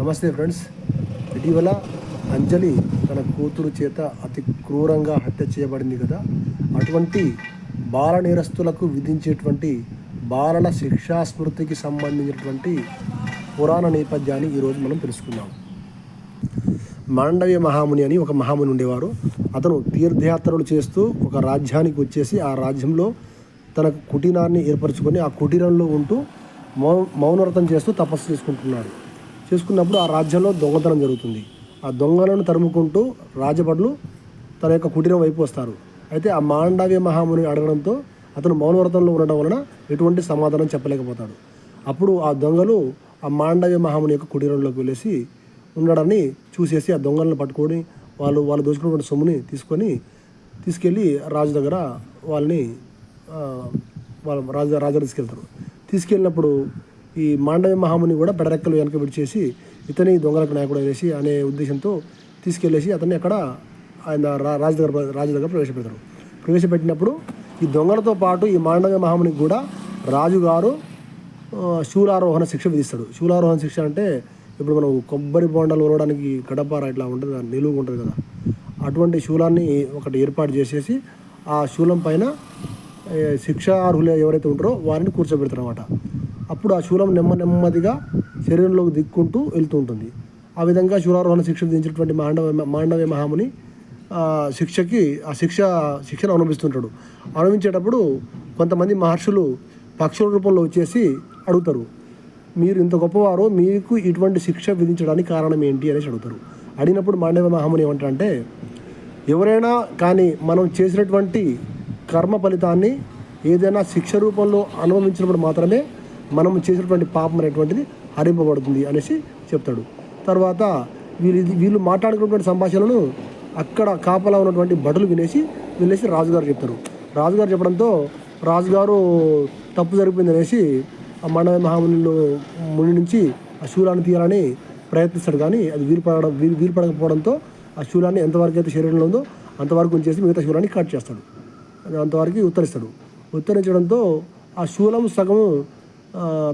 నమస్తే ఫ్రెండ్స్. ఇటీవల అంజలి తన కూతురు చేత అతి క్రూరంగా హత్య చేయబడింది కదా. అటువంటి బాల నేరస్తులకు విధించేటువంటి బాలల శిక్షా స్మృతికి సంబంధించినటువంటి పురాణ నేపథ్యాన్ని ఈరోజు మనం తెలుసుకుందాం. మాండవ్య మహాముని అని ఒక మహాముని ఉండేవారు. అతను తీర్థయాత్రలు చేస్తూ ఒక రాజ్యానికి వచ్చేసి ఆ రాజ్యంలో తన కుటీరాన్ని ఏర్పరచుకొని ఆ కుటీరంలో ఉంటూ మౌ మౌనవ్రతం చేస్తూ తపస్సు చేసుకుంటున్నాడు. చేసుకున్నప్పుడు ఆ రాజ్యంలో దొంగతనం జరుగుతుంది. ఆ దొంగలను తరుముకుంటూ రాజభటులు తన యొక్క కుటీరం వైపు వస్తారు. అయితే ఆ మాండవ్య మహాముని అడగడంతో అతను మౌనవ్రతంలో ఉండడం వలన ఎటువంటి సమాధానం చెప్పలేకపోతాడు. అప్పుడు ఆ దొంగలు ఆ మాండవ్య మహాముని యొక్క కుటీరంలోకి వెళ్ళేసి ఉండడాన్ని చూసేసి ఆ దొంగలను పట్టుకొని వాళ్ళు వాళ్ళు దోచుకున్నటువంటి సొమ్ముని తీసుకొని తీసుకెళ్ళి రాజు దగ్గర వాళ్ళని వాళ్ళ రాజు రాజు తీసుకెళ్తారు. తీసుకెళ్ళినప్పుడు ఈ మాండవ్య మహాముని కూడా పెడరెక్కలు వెనక విడిచేసి ఇతని దొంగలకు నాయకుడు అనేసి అనే ఉద్దేశంతో తీసుకెళ్ళేసి అతన్ని అక్కడ ఆయన రా- రాజు దగ్గర రాజు దగ్గర ప్రవేశపెడతారు. ప్రవేశపెట్టినప్పుడు ఈ దొంగలతో పాటు ఈ మాండవ్య మహామునికి కూడా రాజుగారు శూలారోహణ శిక్ష విధిస్తాడు. శూలారోహణ శిక్ష అంటే ఇప్పుడు మనం కొబ్బరి బొండలు ఉరవడానికి గడపార ఇట్లా ఉంటుంది కదా నిలువు ఉంటుంది కదా. అటువంటి శూలాన్ని ఒకటి ఏర్పాటు చేసేసి ఆ శూలం పైన శిక్షార్హులు ఎవరైతే ఉంటారో వారిని కూర్చోబెడతారు అనమాట అప్పుడు ఆ శూలం నెమ్మ నెమ్మదిగా శరీరంలోకి దిక్కుంటూ వెళ్తూ ఉంటుంది. ఆ విధంగా శూలారోహణ శిక్ష విధించినటువంటి మాండవ మాండవ్య మహాముని శిక్షకి ఆ శిక్ష శిక్షను అనుభవిస్తుంటాడు. అనుభవించేటప్పుడు కొంతమంది మహర్షులు పక్షుల రూపంలో వచ్చేసి అడుగుతారు మీరు ఇంత గొప్పవారు మీకు ఇటువంటి శిక్ష విధించడానికి కారణం ఏంటి? అనేసి అడుగుతారు. అడిగినప్పుడు మాండవ మహాముని ఏమంటారంటే ఎవరైనా కానీ మనం చేసినటువంటి కర్మ ఫలితాన్ని ఏదైనా శిక్ష రూపంలో అనుభవించినప్పుడు మాత్రమే మనం చేసినటువంటి పాపం అనేటువంటిది హరింపబడుతుంది అనేసి చెప్తాడు. తర్వాత వీళ్ళు వీళ్ళు మాట్లాడుకున్నటువంటి సంభాషణను అక్కడ కాపలా ఉన్నటువంటి భటులు వినేసి వినేసి రాజుగారు చెప్తారు. రాజుగారు చెప్పడంతో రాజుగారు తప్పు జరిగిపోయింది అనేసి ఆ మండవ మహామునిలో ముని నుంచి ఆ శూలాన్ని తీయాలని ప్రయత్నిస్తాడు. కానీ అది వీలు పడడం వీలు వీలు పడకపోవడంతో ఆ శూలాన్ని ఎంతవరకు అయితే శరీరంలో ఉందో అంతవరకు ఉంచేసి మిగతా శూలాన్ని కట్ చేస్తాడు. అది అంతవరకు ఉత్తరిస్తాడు. ఉత్తరించడంతో ఆ శూలం సగము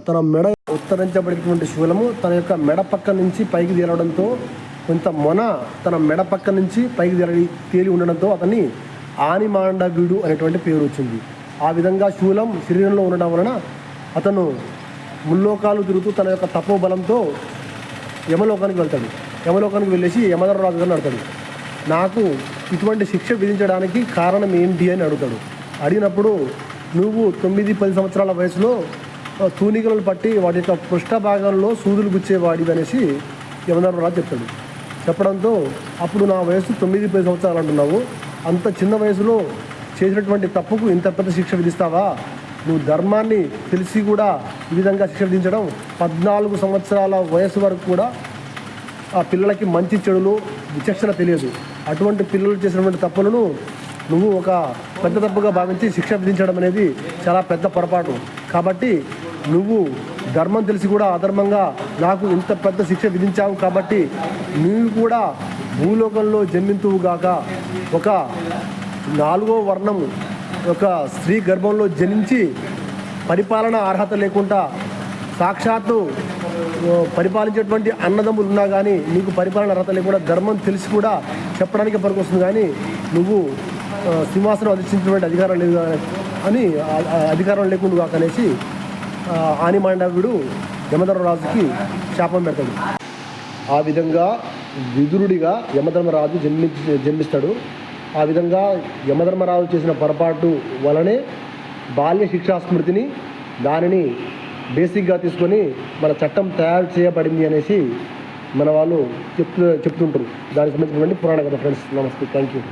తన మెడ ఉత్తరించబడినటువంటి శూలము తన యొక్క మెడ పక్క నుంచి పైకి తేలడంతో కొంత మొన తన మెడ పక్క నుంచి పైకి తేలి తేలి ఉండడంతో అతన్ని ఆనిమాండవ్యుడు అనేటువంటి పేరు వచ్చింది. ఆ విధంగా శూలం శరీరంలో ఉండడం వలన అతను ముల్లోకాలు తిరుగుతూ తన యొక్క తపోబలంతో యమలోకానికి వెళ్తాడు. యమలోకానికి వెళ్ళేసి యమధర్మరాజు గారిని అడుగుతాడు. నాకు ఇటువంటి శిక్ష విధించడానికి కారణం ఏంటి? అని అడుగుతాడు. అడిగినప్పుడు నువ్వు తొమ్మిది పది సంవత్సరాల వయసులో తూనికలను పట్టి వాటి యొక్క పృష్ఠ భాగంలో సూదులు గుచ్చేవాడివి అనేసి యమధర్మరాజు చెప్తాడు. చెప్పడంతో అప్పుడు నా వయసు తొమ్మిది పది సంవత్సరాలు అంటున్నావు. అంత చిన్న వయసులో చేసినటువంటి తప్పుకు ఇంత పెద్ద శిక్ష విధిస్తావా? నువ్వు ధర్మాన్ని తెలిసి కూడా ఈ విధంగా శిక్ష విధించడం పద్నాలుగు సంవత్సరాల వయసు వరకు కూడా ఆ పిల్లలకి మంచి చెడులు విచక్షణ తెలియదు. అటువంటి పిల్లలు చేసినటువంటి తప్పులను నువ్వు ఒక పెద్ద తప్పుగా భావించి శిక్ష విధించడం అనేది చాలా పెద్ద పొరపాటు. కాబట్టి నువ్వు ధర్మం తెలిసి కూడా అధర్మంగా నాకు ఇంత పెద్ద శిక్ష విధించావు కాబట్టి నువ్వు కూడా భూలోకంలో జన్మింతువుగాక ఒక నాలుగో వర్ణం ఒక స్త్రీ గర్భంలో జనించి పరిపాలన అర్హత లేకుండా సాక్షాత్తు పరిపాలించేటువంటి అన్నదమ్ములు ఉన్నా కానీ నీకు పరిపాలన అర్హత లేకుండా ధర్మం తెలిసి కూడా చెప్పడానికి పనికొస్తుంది కానీ నువ్వు సింహాసనం అధిష్ఠించినటువంటి అధికారం లేదు అని అధికారం లేకుండా కాక అనేసి ఆనిమాండవ్యుడు యమధర్మరాజుకి శాపం పెడతాడు. ఆ విధంగా విదురుడిగా యమధర్మరాజు జన్మించి జన్మిస్తాడు. ఆ విధంగా యమధర్మరాజు చేసిన పొరపాటు వలనే బాల్య శిక్షా స్మృతిని దానిని బేసిక్గా తీసుకొని మన చట్టం తయారు చేయబడింది అనేసి మన వాళ్ళు చెప్తూ చెప్తుంటారు. దానికి సంబంధించినటువంటి పురాణ కథ ఫ్రెండ్స్. నమస్తే. Thank you